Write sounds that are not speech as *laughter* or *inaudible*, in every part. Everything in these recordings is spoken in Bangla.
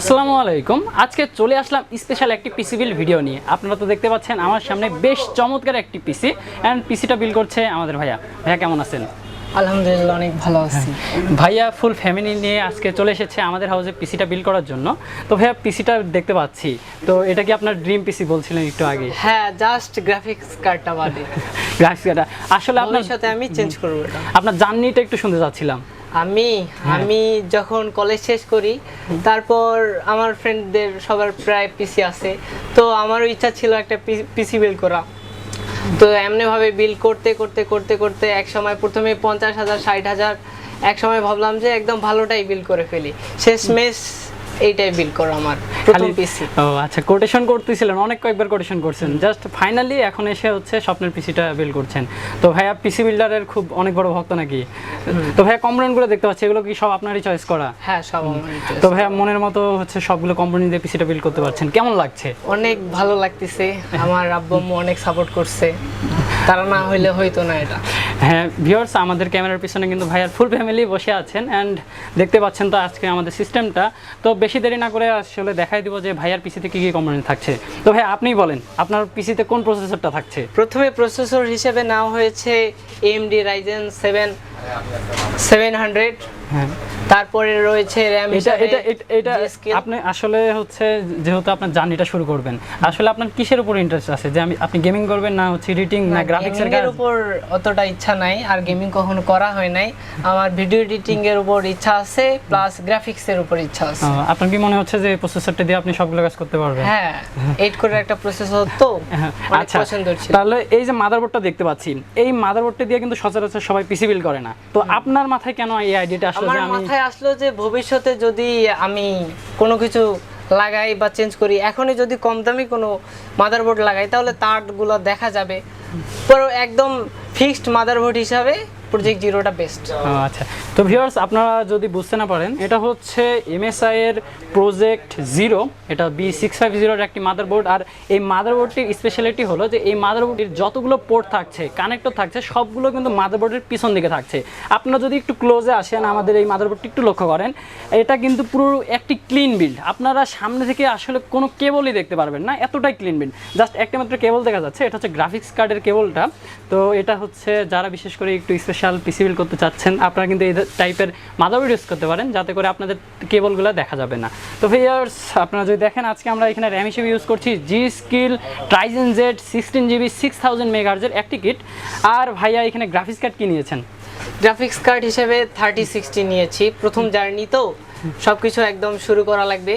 আসসালামু আলাইকুম। আজকে চলে আসলাম স্পেশাল একটি পিসি বিল ভিডিও নিয়ে। আপনারা তো দেখতে পাচ্ছেন আমার সামনে বেশ চমৎকার একটি পিসি অ্যান্ড পিসিটা বিল করছে আমাদের ভাইয়া। ভাইয়া কেমন আছেন? আলহামদুলিল্লাহ অনেক ভালো আছি। ভাইয়া ফুল ফ্যামিলি নিয়ে আজকে চলে এসেছে আমাদের হাউসে পিসিটা বিল করার জন্য। তো ভাইয়া পিসিটা দেখতে পাচ্ছি। তো এটা কি আপনার ড্রিম পিসি বলছিলেন একটু আগে? হ্যাঁ জাস্ট গ্রাফিক্স কার্ডটা বাদে। *laughs* গ্রাফিক্স কার্ডটা আসলে আপনার সাথে আমি চেঞ্জ করব এটা। আপনার জার্নিটা একটু শুনতে চাচ্ছিলাম। আমি আমি যখন কলেজ শেষ করি তারপর আমার ফ্রেন্ডদের সবার প্রায় পিসি আছে। তো আমারও ইচ্ছা ছিল একটা পিসি বিল করা। তো এমনিভাবে বিল করতে করতে করতে করতে এক সময় প্রথমে পঞ্চাশ হাজার ষাট হাজার এক সময় ভাবলাম যে একদম ভালোটাই বিল করে ফেলি। শেষ মেশ এইটাই বিল করা আমার প্রথম পিসি ও আচ্ছা কোটেশন করতেছিলেন অনেক কয়েকবার কোটেশন করছেন। জাস্ট ফাইনালি এখন এসে হচ্ছে স্বপ্নের পিসিটা বিল করছেন। তো ভাইয়া পিসি বিল্ডারের খুব অনেক বড় ভক্ত নাকি? তো ভাইয়া কম্পোনেন্টগুলো দেখতে পাচ্ছি এগুলো কি সব আপনারই চয়েস করা? হ্যাঁ সব। তো ভাইয়া মনের মতো হচ্ছে সবগুলো কোম্পানি দিয়ে পিসিটা বিল করতে পারছেন। কেমন লাগছে? অনেক ভালো লাগতেছে। আমার আব্বু আম্মু অনেক সাপোর্ট করছে। তারা না হইলে হইতো না এটা। হ্যাঁ ভিউয়ার্স আমাদের ক্যামেরার পিছনে কিন্তু ভাইয়ার ফুল ফ্যামিলি বসে আছেন অ্যান্ড দেখতে পাচ্ছেন তো আজকে আমাদের সিস্টেমটা তো বেশি দেরি না করে আসলে দেখাই দিব যে ভাইয়ার পিসিতে কী কী কম্পোনেন্ট থাকছে। তো ভাই আপনিই বলেন আপনার পিসিতে কোন প্রসেসরটা থাকছে? প্রথমে প্রসেসর হিসেবে নেওয়া হয়েছে AMD Ryzen seven seven hundred. হ্যাঁ। তারপরে রয়েছে র্যাম এটা এটা আপনি আসলে হচ্ছে যেহেতু আপনার জার্নিটা শুরু করবেন আসলে আপনার কিসের উপর ইন্টারেস্ট আছে? যে আমি আপনি গেমিং করবেন না হচ্ছে এডিটিং না গ্রাফিক্সের এর উপর অতটা ইচ্ছা নাই আর গেমিং কখনো করা হয় নাই। আমার ভিডিও এডিটিং এর উপর ইচ্ছা আছে প্লাস উপর ইচ্ছা আছে। আপনার কি মনে হচ্ছে যে প্রসেসরটা দিয়ে আপনি সবগুলো কাজ করতে পারবেন? হ্যাঁ এইট করে একটা প্রসেসর তো হ্যাঁ, আচ্ছা। তাহলে এই যে মাদারবোর্ডটা দেখতে পাচ্ছি এই মাদারবোর্ডটা দিয়ে কিন্তু সচরাচর সবাই পিসি বিল করে না। তো আপনার মাথায় কেন এই আইডিয়াটা আসলো আমার যে আমি মাথায় আসলো যে ভবিষ্যতে যদি আমি কোনো কিছু লাগাই বা চেঞ্জ করি এখনই যদি কম দামি কোনো মাদারবোর্ড লাগাই তাহলে তারগুলো দেখা যাবে। পরে একদম ফিক্সড মাদারবোর্ড হিসাবে প্রজেক্ট জিরোটা বেস্ট আচ্ছা। তো ভিউয়ার্স আপনারা যদি বুঝতে না পারেন, এটা হচ্ছে এমএসআই এর প্রজেক্ট জিরো এটা বি সিক্স ফাইভ জিরোর একটি মাদারবোর্ড আর এই মাদারবোর্ডটির স্পেশালিটি হলো যে এই মাদারবোর্ডের যতগুলো পোর্ট থাকছে কানেক্টর থাকছে, সবগুলো কিন্তু মাদারবোর্ডের পিছন দিকে থাকছে। আপনারা যদি একটু ক্লোজে আসেন, আমাদের এই মাদারবোর্ডটি একটু লক্ষ্য করেন, এটা কিন্তু পুরো একটি ক্লিন বিল্ড আপনারা সামনে থেকে আসলে কোনো কেবলই দেখতে পারবেন না, এতটাই ক্লিন বিল্ড জাস্ট একটা মাত্র কেবল দেখা যাচ্ছে, এটা হচ্ছে গ্রাফিক্স কার্ডের কেবলটা তো এটা হচ্ছে যারা বিশেষ করে একটু স্পেশাল পিসি বিল করতে চাচ্ছেন, আপনারা কিন্তু এই টাইপের মাদারবোর্ড ইউজ করতে পারেন, যাতে করে আপনাদের কেবলগুলো দেখা যাবে না। তো ভিয়ার্স আপনারা যদি দেখেন, আজকে আমরা এখানে র্যাম হিসেবে ইউজ করছি G skill Trident Z sixteen GB six thousand মেগাহার্জের একটি কিট আর ভাইয়া এখানে গ্রাফিক্স কার্ড কি নিয়েছেন? গ্রাফিক্স কার্ড হিসেবে থার্টি সিক্সটি নিয়েছি। প্রথম জার্নি তো সবকিছু একদম শুরু করা লাগবে,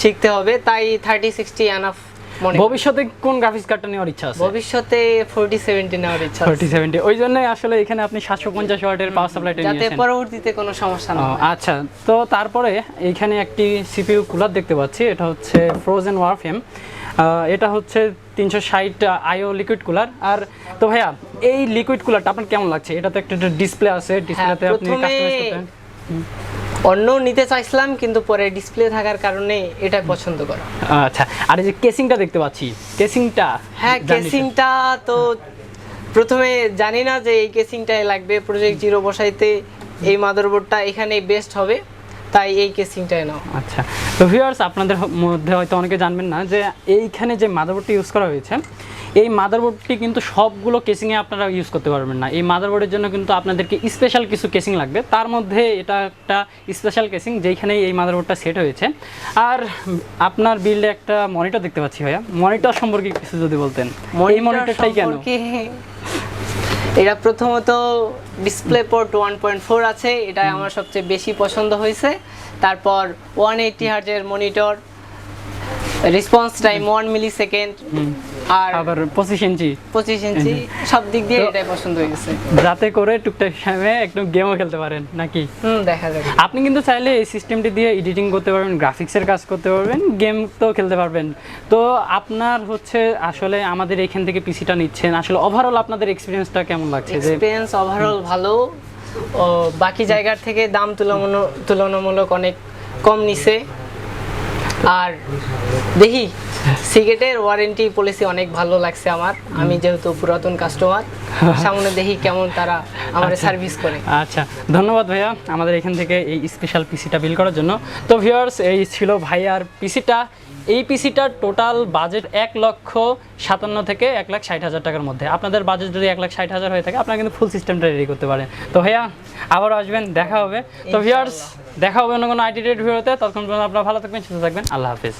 শিখতে হবে। তাই থার্টি সিক্সটি মনে ভবিষ্যতে কোন গ্রাফিক্স কার্ডটা নেওয়ার ইচ্ছা আছে? ভবিষ্যতে ফোরটি সেভেন্টি নেওয়ার ইচ্ছা আছে। থার্টি সেভেন্টি ওই জন্যই আসলে এখানে আপনি সাতশো পঞ্চাশ ওয়াটের পাওয়ার সাপ্লাইটা যাতে পরবর্তীতে কোনো সমস্যা না হয়। আচ্ছা। তো তারপরে এইখানে একটি সিপিইউ কুলার দেখতে পাচ্ছি। এটা হচ্ছে ফ্রোজেন ওয়ারফেম এটা হচ্ছে তিনশো ষাট আইও লিকুইড কুলার আর তো ভাইয়া এই লিকুইড কুলারটা আপনার কেমন লাগছে? এটা তো একটা ডিসপ্লে আছে। ডিসপ্লেতে আপনি হ্যাঁ, কাস্টমাইজ করতে অন্য নিতে চাইছিলাম কিন্তু পরে ডিসপ্লে থাকার কারণে এটা পছন্দ করা। আচ্ছা আর এই যে কেসিংটা দেখতে পাচ্ছি কেসিংটা হ্যাঁ কেসিংটা তো প্রথমে জানি না যে এই কেসিংটাই লাগবে প্রজেক্ট জিরো বসাইতে এই মাদারবোর্ডটা এখানে বেস্ট হবে তাই এই কেসিংটাই নাও। আচ্ছা তো ভিউয়ার্স আপনাদের মধ্যে হয়তো অনেকে জানবেন না যে এইখানে যে মাদারবোর্ডটি ইউজ করা হয়েছে এই মাদারবোর্ডটি কিন্তু সবগুলো কেসিংয়ে আপনারা ইউজ করতে পারবেন না। এই মাদারবোর্ডের জন্য কিন্তু আপনাদেরকে স্পেশাল কিছু কেসিং লাগবে। তার মধ্যে এটা একটা স্পেশাল কেসিং যেখানে এই মাদারবোর্ডটা সেট হয়েছে। আর আপনার বিল্ডে একটা মনিটর দেখতে পাচ্ছি ভাইয়া। মনিটর সম্পর্কে কিছু যদি বলতেন। এই মনিটরটাই কেন? এটা প্রথমত display port one point four আছে। এটা আমার সবচেয়ে বেশি পছন্দ হয়েছে। তারপর one eighty হার্জের monitor response time one millisecond আর আবার পঁচিশ ইঞ্চি। পঁচিশ ইঞ্চি সব দিক দিয়ে এটাই পছন্দ হয়ে গেছে। যাতে করে টুকটাক সময়ে একটু গেমও খেলতে পারেন নাকি? হুম দেখা যাবে। আপনি কিন্তু চাইলে এই সিস্টেমটি দিয়ে এডিটিং করতে পারবেন গ্রাফিক্সের কাজ করতে পারবেন গেম তো খেলতে পারবেন। তো আপনার হচ্ছে আসলে আমাদের এখান থেকে পিসিটা নিচ্ছেন আসলে ওভারঅল আপনাদের এক্সপিরিয়েন্সটা কেমন লাগছে? যে এক্সপিরিয়েন্স ওভারঅল ভালো। ও বাকি জায়গার থেকে দাম তুলনামূলক তুলনামূলক অনেক কম নিছে। আর দেখি সিগারেটের ওয়ারেন্টি পলিসি অনেক ভালো লাগছে আমার। আমি যেহেতু পুরাতন কাস্টমার *laughs* সামনে দেখি কেমন তারা আমার সার্ভিস করে। আচ্ছা ধন্যবাদ ভাইয়া আমাদের এখান থেকে এই স্পেশাল পিসিটা বিল করার জন্য। তো ভিউয়ার্স এই ছিল ভাইয়ার পিসিটা এই পিসিটার টোটাল বাজেট এক লক্ষ সাতান্ন থেকে এক লাখ ষাট হাজার টাকার মধ্যে। আপনাদের বাজেট যদি এক লাখ ষাট হাজার হয়ে থাকে আপনারা কিন্তু ফুল সিস্টেমটা রেডি করতে পারেন। তো ভাইয়া আবার আসবেন দেখা হবে। তো ভিউয়ার্স দেখা হবে অন্য কোনো আইটি রেড ভিডিওতে ততক্ষণ পর্যন্ত আপনারা ভালো থাকবেন সুস্থ থাকবেন। আল্লাহ হাফিজ।